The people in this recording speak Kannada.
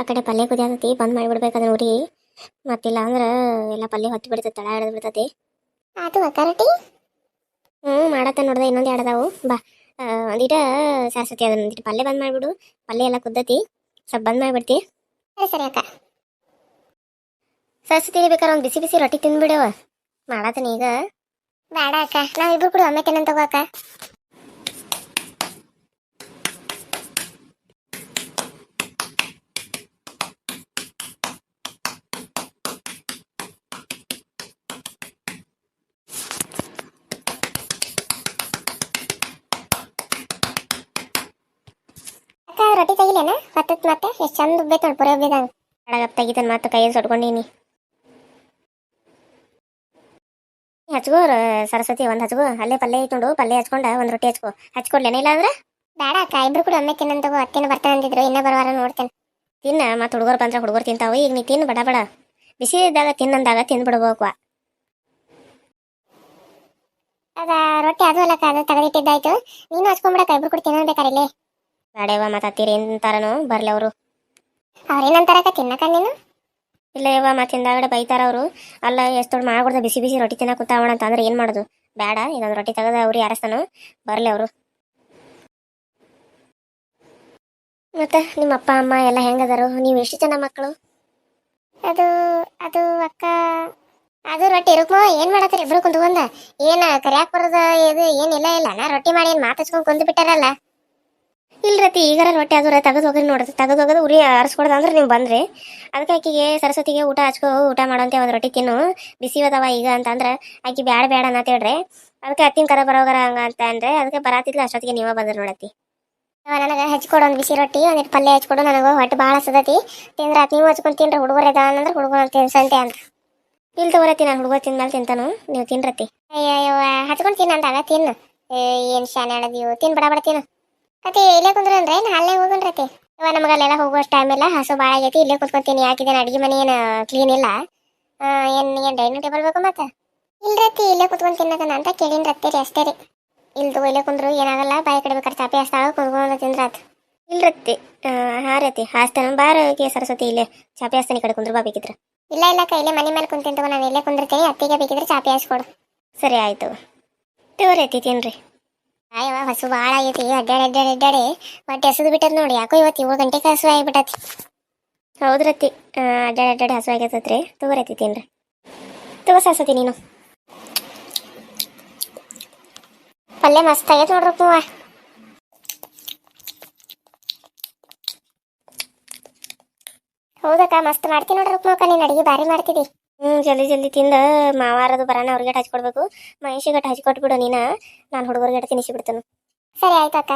ಆ ಕಡೆ ಪಲ್ಯ ಕುದಿಯಾತತಿ ಬಂದ್ ಮಾಡಿಬಿಡ್ಬೇಕು ಅದನ್ನ ಉರಿ ಮತ್ತಿಲ್ಲ ಅಂದ್ರೆ ಎಲ್ಲ ಪಲ್ಯ ಹೊತ್ತು ಬಿಡ್ತೈತಿ ತಳ ಹಿಡಿದು ಬಿಡ್ತೈತಿ. ಆತು ಕರಟಿ ರೊಟ್ಟಿ? ಹ್ಞೂ ಮಾಡತ್ತ ನೋಡ್ದೆ ಇನ್ನೊಂದು ಎರಡು ಅದಾವು. ಬಾ ಒಂದಿಟ ಸರಸ್ವತಿ ಅದ ಅದನ್ನ ಒಂದೀಟ ಪಲ್ಯ ಬಂದ್ ಮಾಡಿಬಿಡು. ಪಲ್ಯ ಎಲ್ಲ ಕುದ್ದತಿ ಸ್ವಲ್ಪ ಬಂದ್ ಮಾಡಿಬಿಡ್ತಿ. ಸರಿ ಸರಿ ಅಕ್ಕ. ಸರಸ್ವತಿ ಬೇಕಾದ್ರೆ ಒಂದು ಬಿಸಿ ಬಿಸಿ ರೊಟ್ಟಿ ತಿಂದ್ಬಿಡವ ಮಾಡತ್ತೀನಿ ಈಗ. ಬೇಡ ಅಕ್ಕ ನಾವಿಬ್ರು ಕೂಡ ಒಮ್ಮೆ ತಿನ್ನಂತ ತಗೋ ಅಕ್ಕ ಅಕ್ಕ ರೊಟ್ಟಿ ತೆಗಿಲೇನ? ಹತ್ತತ್ ಮತ್ತೆ? ಎಷ್ಟು ಚಂದ ಉಬ್ಬೈತೆ ನೋಡಿ ಪುರಿ ಉಬ್ಬಿದಂಗ. ಅಡಗಪ್ ತೆಗಿತಾನೆ ಮತ್ತೆ ಕೈಯಲ್ಲಿ ಸೊಟ್ಕೊಂಡೀನಿ. ಹಚ್ಕೋ ರ- ಸರಸ್ವತಿ ಒಂದು ಹಚ್ಕೋ. ಅಲ್ಲೇ ಪಲ್ಯ ಐತ್ ನೋಡು ಪಲ್ಯ ಹಚ್ಕೊಂಡ ಒಂದು ರೊಟ್ಟಿ ಹಚ್ಕೋ. ಹಚ್ಕೊಡ್ಲೇನ ಇಲ್ಲ ಅಂದ್ರೆ ಬೇಡ ಅಕ್ಕ ಇಬ್ರು ಕೂಡ ಒಮ್ಮೆ ತಿನ್ನಂತ ಅತ್ತೇನು ಬರ್ತಾನೆ ಅಂದಿದ್ರು ಇನ್ನ ಬರುವಾರ ನೋಡ್ತೇನೆ. ತಿನ್ನ ಮತ್ತೆ ಹುಡುಗರು ಬಂದ್ರೆ ಹುಡುಗರು ತಿಂತಾವು. ಈಗ ನೀ ತಿನ್ನು ಬಡ ಬಡ. ಬಿಸಿ ಇದ್ದಾಗ ತಿನ್ನಂದಾಗ ತಿಂದ್ಬಿಡ್ಬೇಕು ಅದ ರೊಟ್ಟಿ ಅದು ಅಲ್ಲಕ್ಕ ಅದು ತೆಗೆದಿಟ್ಟಿದ್ದಾಯ್ತು. ನೀನು ಹಚ್ಕೊಂಡ್ಬಿಡಕ್ಕ ಇಬ್ರು ಕೂಡ ತಿನ್ನಬೇಕಾರೆ ಇಲ್ಲೇ. ಬೇಡವ ಮಾತಾತೀರಿ ಅಂತಾರನು ಬರ್ಲಿ ಅವರು. ಅವ್ರೇನಂತಾರ ತಿನ್ನಕ ನೀನು? ಇಲ್ಲ ಯವ್ವ ಮತ್ತೆ ಹಿಂದಾಗಡೆ ಬೈತಾರ ಅವರು. ಅಲ್ಲ ಎಷ್ಟು ದೊಡ್ಡ ಮಾಡ್ಕೊಡ್ದ ಬಿಸಿ ಬಿಸಿ ರೊಟ್ಟಿ ತಿನ್ನಕ್ಕೆ ಕೂತಾವಣ ಅಂತ ಅಂದ್ರೆ ಏನು ಮಾಡೋದು? ಬೇಡ ಇದೊಂದು ರೊಟ್ಟಿ ತೆಗೆದ ಅವ್ರು ಯಾರಸ್ತಾನು ಬರ್ಲಿ ಅವರು. ಮತ್ತೆ ನಿಮ್ಮ ಅಪ್ಪ ಅಮ್ಮ ಎಲ್ಲ ಹೆಂಗದಾರು? ನೀವು ಎಷ್ಟು ಜನ ಮಕ್ಕಳು? ಅದು ಅದು ಅಕ್ಕ ಅದು ರೊಟ್ಟಿ. ಇರುಕ್ಮ ಏನ್ ಮಾಡತ್ತೀರಿ? ಇಬ್ರು ಕುಂತ್ಕೊಂಡ. ಏನ ಕರಿಯಾಕ್ ಬರೋದ ಇದು ಏನಿಲ್ಲ ಇಲ್ಲ. ನಾ ರೊಟ್ಟಿ ಮಾಡಿ ಏನ್ ಮಾತಾಡ್ಸ್ಕೊಂಡ್ ಕುಂತು ಬಿಟ್ಟಾರಲ್ಲ ಇಲ್ರತಿ ಈಗಾರ ರೊಟ್ಟಿ ಅದು ತೆಗೆದು ಹೋಗಿ ನೋಡ್ರಿ ತೆಗೆದು ಹೋಗೋದು ಉರಿ ಆರಿಸ್ಕೊಡ್ದ ಅಂದ್ರೆ ನೀವು ಬಂದ್ರಿ. ಅದಕ್ಕೆ ಆಕಿಗೆ ಸರಸ್ವತಿಗೆ ಊಟ ಹಚ್ಕೋ ಊಟ ಮಾಡೋಂತೆ ಒಂದು ರೊಟ್ಟಿ ತಿನ್ನು. ಬಿಸಿ ಅದಾವ ಈಗ ಅಂತಂದ್ರೆ ಆಕಿ ಬ್ಯಾಡ ಬ್ಯಾಡ ಅಂತ ಹೇಳ್ರಿ. ಅದಕ್ಕೆ ಅತ್ತಿನ ಕರ ಬರೋಗರ ಹಂಗ ಅಂತ ಅಂದ್ರೆ ಅದಕ್ಕೆ ಬರಾತಿದ್ಲ ಅಷ್ಟೊತ್ತಿಗೆ ನೀವ ಬಂದ್ರಿ ನೋಡತಿ ನನಗ ಹಚ್ಕೊಡು ಒಂದು ಬಿಸಿ ರೊಟ್ಟಿ ಒಂದಿಟ್ಟು ಪಲ್ಯ ಹಚ್ಕೊಡು ನನಗ ಹೊಟ್ಟೆ ಭಾಳ ಸದತಿ ತಿಂದ್ರ ಅದು ನೀವು ಹಚ್ಕೊಂಡ್ ತಿನ್ರಿ ಹುಡುಗರ ಅಂದ್ರೆ ಹುಡುಗನ ತಿನ್ಸಂತೆ ಅಂತ. ಇಲ್ಲಿ ತಗೋರತಿ ನಾನು ಹುಡುಗ ತಿಂದ್ಮೇಲೆ ತಿಂತಾನು. ನೀವು ತಿನ್ರತಿ ಅಯ್ಯೋ ಹಚ್ಕೊಂಡ್ ತಿನ್ನಂದಾಗ ತಿನ್ನು. ಏನು ಏನ್ ಶಾನೆ ಆಡದಿವು ತಿನ್ ಬಡ ಬಡ ತಿನ್ನು. ಅತಿ ಇಲ್ಲೇ ಕುಂದ್ರನ್ರಿ ನಾ ಅಲ್ಲೇ ಹೋಗನ್ರತಿ ನಮ್ಗೆ ಅಲ್ಲೆಲ್ಲ ಹೋಗುವಷ್ಟು ಟೈಮ್ ಇಲ್ಲ. ಹಸು ಭಾಳ ಆಗೈತಿ. ಇಲ್ಲೇ ಕುತ್ಕೊಂತೀನಿ. ಯಾಕಿದೇನು ಅಡಿಗೆ ಮನೆ ಏನು ಕ್ಲೀನ್ ಇಲ್ಲ. ಏನು ಏನು ಡೈನಿಂಗ್ ಟೇಬಲ್ ಬೇಕು ಮತ್ತೆ? ಇಲ್ರತಿ ಇಲ್ಲೇ ಕುತ್ಕೊಂಡ್ ತಿನ್ನಕನ ಅಂತ ಕೇಳಿನ ರತ್ತೀರಿ ಅಷ್ಟೇ ರೀ. ಇಲ್ದು ಇಲ್ಲೇ ಕುಂದ್ರು ಏನಾಗಲ್ಲ. ಬಾಯಿ ಕಡೆ ಬೇಕಾದ್ರೆ ಚಾಪಿ ಹಸ್ತಾಳ ಕುಂತ್ಕೊಂಡು ಅದು ಇಲ್ರತಿ ಹಾ ರತಿ ಹಾಸ್ತಾನ ಬಾರ ಕೆ ಸರಸ್ವತಿ ಇಲ್ಲೇ. ಚಾಪಿ ಹಾಸ್ತಾನೆ ಕಡೆ ಕುಂದ್ರು ಬಾ ಬೇಕಿದ್ರೆ. ಇಲ್ಲ ಇಲ್ಲ ಕೈಲೇ ಮನೆ ಮೇಲೆ ಕುಂತೀನಿ ನಾನು ಇಲ್ಲೇ ಕುಂದಿರ್ತೀನಿ. ಅತ್ತಿಗೆ ಬೇಕಿದ್ರೆ ಚಾಪಿ ಹಾಸ್ಕೊಡು ಸರಿ ಆಯ್ತು. ತಗೋರತಿ ತಿನ್ರಿ. ಅಯ್ಯವ ಹಸು ಭಾಳ ಆಗೈತಿ, ಅಡ್ಡಾಡಿ ಅಡ್ಡಾಡಿ ಅಡ್ಡಾಡಿ. ಮತ್ತೆ ಹಸಿದು ಬಿಟ್ಟದ್ ನೋಡಿ, ಯಾಕೋ ಇವತ್ತು ಏಳು ಗಂಟೆಗೆ ಹಸು ಆಗಿಬಿಟ್ಟತಿ. ಹೌದ್ರತಿ. ಅಡ್ಡಾಡಿ ಅಡ್ಡಾಡಿ ಹಸು ಆಗೈತತ್ರಿ. ತಗೋರತಿ ತಿನ್ರಿ ತಗೋ ಸರಸ್ವತಿ ನೀನು. ಪಲ್ಯ ಮಸ್ತ್ ಆಗೈತೆ ನೋಡ್ರಿ ಪೂವ. ಹೌದಕ್ಕ, ಮಸ್ತ್ ಮಾಡ್ತೀನಿ ನೋಡ್ರಿ ಉಪ್ಮಾಕ ನೀನು ಅಡಿಗೆ ಭಾರಿ ಮಾಡ್ತಿದ್ದಿ ಹ್ಞೂ ಜಲ್ದಿ ಜಲ್ದಿ ತಿಂದ. ಮಾವಾರದು ಬರಾನ ಅವ್ರಿಗೆ ಹಚ್ಕೊಡ್ಬೇಕು. ಮಹೇಶಿಗೆ ಹಚ್ಕೊಟ್ಬಿಡು ನೀನ. ನಾನು ಹುಡುಗರಿಗೆ ತಿನ್ನಿಸಿ ಬಿಡ್ತೇನೆ ಸರಿ ಆಯ್ತು ಅಕ್ಕ.